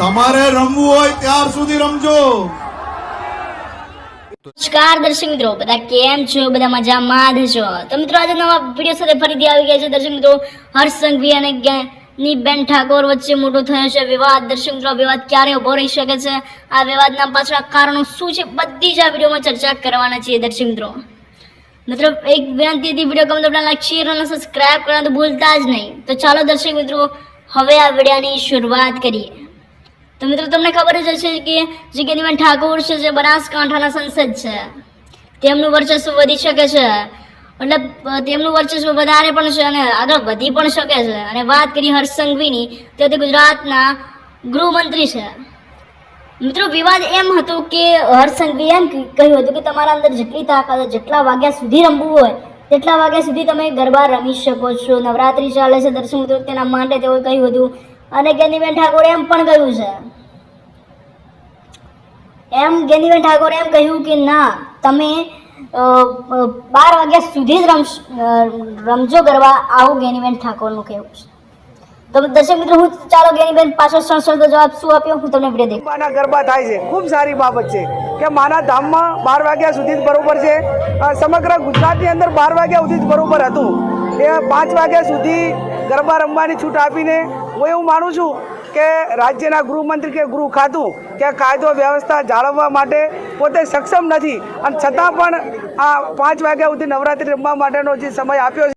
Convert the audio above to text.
તમારે રમવું હોય ત્યાર સુધી રમજો. નમસ્કાર દર્શક મિત્રો, બધા કેમ છો? બધા મજામાં જ છો? તો મિત્રો, આજે નવા વીડિયો સાથે ફરીથી આવી ગયા છે દર્શક મિત્રો હર્ષ અને ની બેન ઠાકોર વચ્ચે મોટો થયો છે વિવાદ. દર્શક મિત્રો વિવાદ ક્યારે ઊભો રહી શકે છે? આ વિવાદના પાછળ કારણો શું છે? બધી જ આ વિડીયોમાં ચર્ચા કરવાના છીએ દર્શક મિત્રો. મિત્રો, એક વિનંતી હતી વીડિયો ગમે તો આપણે લાઈક શેર અને સબસ્ક્રાઇબ કરવાનું ભૂલતા જ નહીં. તો ચાલો દર્શક મિત્રો, હવે આ વિડીયોની શરૂઆત કરીએ. તો મિત્રો, તમને ખબર જ હશે કે જે ગેનીબેન ઠાકોર છે, જે બનાસકાંઠાના સંસદ છે. તેમનું વર્ચસ્વ વધી શકે છે. મતલબ તેમનું વર્ચસ્વ વધારે પણ છે અને આગળ વધી પણ શકે છે. અને વાત કરી હર્ષ સંઘવીની, તો તે ગુજરાતના ગૃહમંત્રી છે. મિત્રો, વિવાદ એમ હતો કે હર્ષ સંઘવી એમ કહ્યું હતું કે તમારા અંદર જેટલી તાકાત જેટલા વાગ્યા સુધી રમવું હોય, તેટલા વાગ્યા સુધી તમે ગરબા રમી શકો છો. નવરાત્રી ચાલે છે, દર્શન તેના માટે તેઓએ કહ્યું હતું અને ગેનીબેન ઠાકોરે એમ પણ કહ્યું છે. એમ ગેનીબેન ઠાકોરે એમ કહ્યું કે ના, તમે બાર વાગ્યા સુધી જ રમશ રમજો ગરબા, આવું ગેનીબેન ઠાકોરનું કહેવું છે. તો દર્શક મિત્રો, હું ચાલો ગેનીબેન પાછળ સંસદ જવાબ શું આપ્યો? હું તમને વીડિયો દેખું માના ગરબા થાય છે. ખૂબ સારી બાબત છે કે માના ધામમાં બાર વાગ્યા સુધી જ બરોબર છે. સમગ્ર ગુજરાતની અંદર બાર વાગ્યા સુધી જ બરોબર હતું. એ પાંચ વાગ્યા સુધી ગરબા રમવાની છૂટ આપીને હું એવું માનું છું કે રાજ્યના ગૃહમંત્રી કે ગૃહ ખાતું કે કાયદો વ્યવસ્થા જાળવવા માટે પોતે સક્ષમ નથી. અને છતાં પણ આ પાંચ વાગ્યા સુધી નવરાત્રિ રમવા માટેનો જે સમય આપ્યો છે